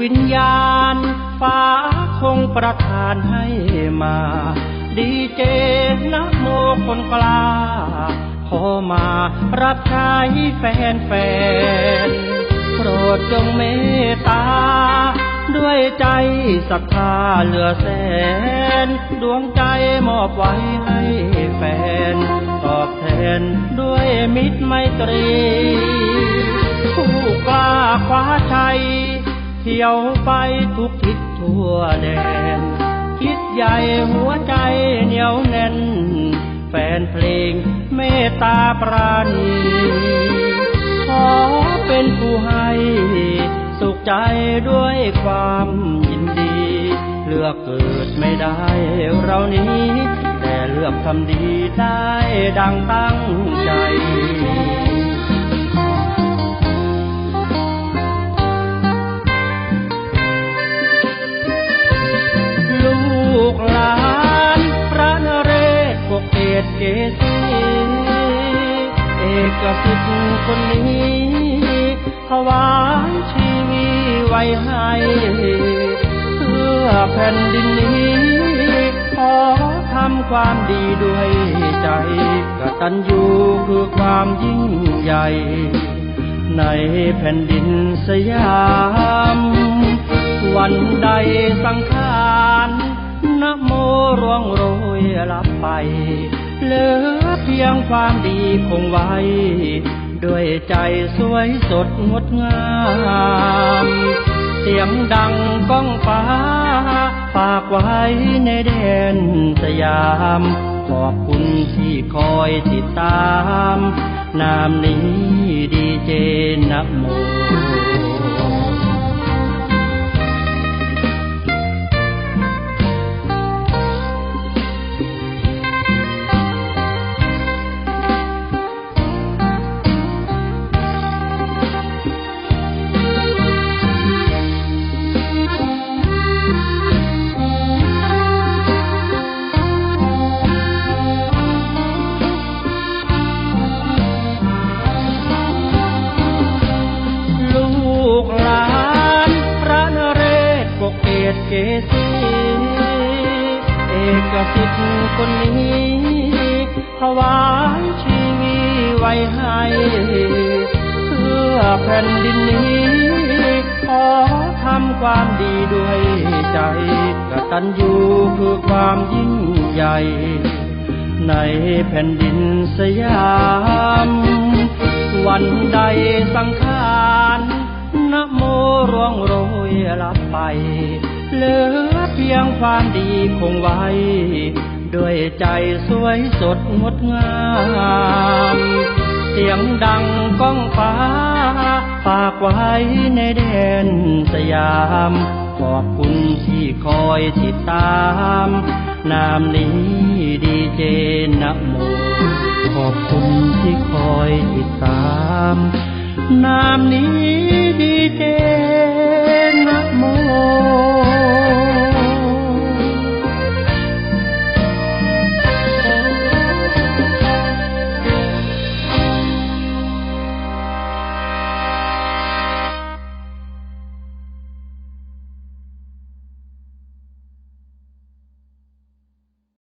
วิญญาณ ฟ้าคงประทานให้มา ดีเจนะโมคนกล้า ขอมารับใช้แฟนแฟนโปรดจงเมตตา ด้วยใจศรัทธาเหลือแสน ดวงใจมอบไว้ให้แฟน ตอบแทนด้วยมิตรไมตรี ที่ยวไปทุกทิศทั่วแดน คิดใหญ่หัวใจเหนียวแน่น แฟนเพลงเมตตาปราณีขอเป็นผู้ให้สุขใจด้วยความยินดี เลือกเกิดไม่ได้เรานี้ แต่เลือกทำดีได้ดังตั้งใจ กเกตเกษีเอกสิทธิ์คนนี้ถวายชีวีไว้ให้ เพื่อแผ่นดินนี้ ขอทำความดีด้วยใจกตัญญูคือความยิ่งใหญ่ ในแผ่นดินสยาม วันใดสังขารนโมร่วงโรยลับไปเหลือเพียงความดีคงไว้ ด้วยใจสวยสดงดงาม เสียงดังก้องฟ้า ฝากไว้ในแดนสยาม ขอบคุณที่คอยติดตาม นามนี้ดีเจนะโม เกสีเอกสิทธิ์คนนี้ถวายชีวีไว้ให้เพื่อแผ่นดินนี้ขอทำความดีด้วยใจกตัญญูคือความยิ่งใหญ่ ในแผ่นดินสยาม วันใดสังขารนโมร่วงโรยลับไป เหลือเพียงความดีคงไว้ ด้วยใจสวยสดงดงาม เสียงดังก้องฟ้า ฝากไว้ในแดนสยาม ขอบคุณที่คอยติดตาม นามนี้ดีเจนะโม ขอบคุณที่คอยติดตาม นามนี้ดีเจ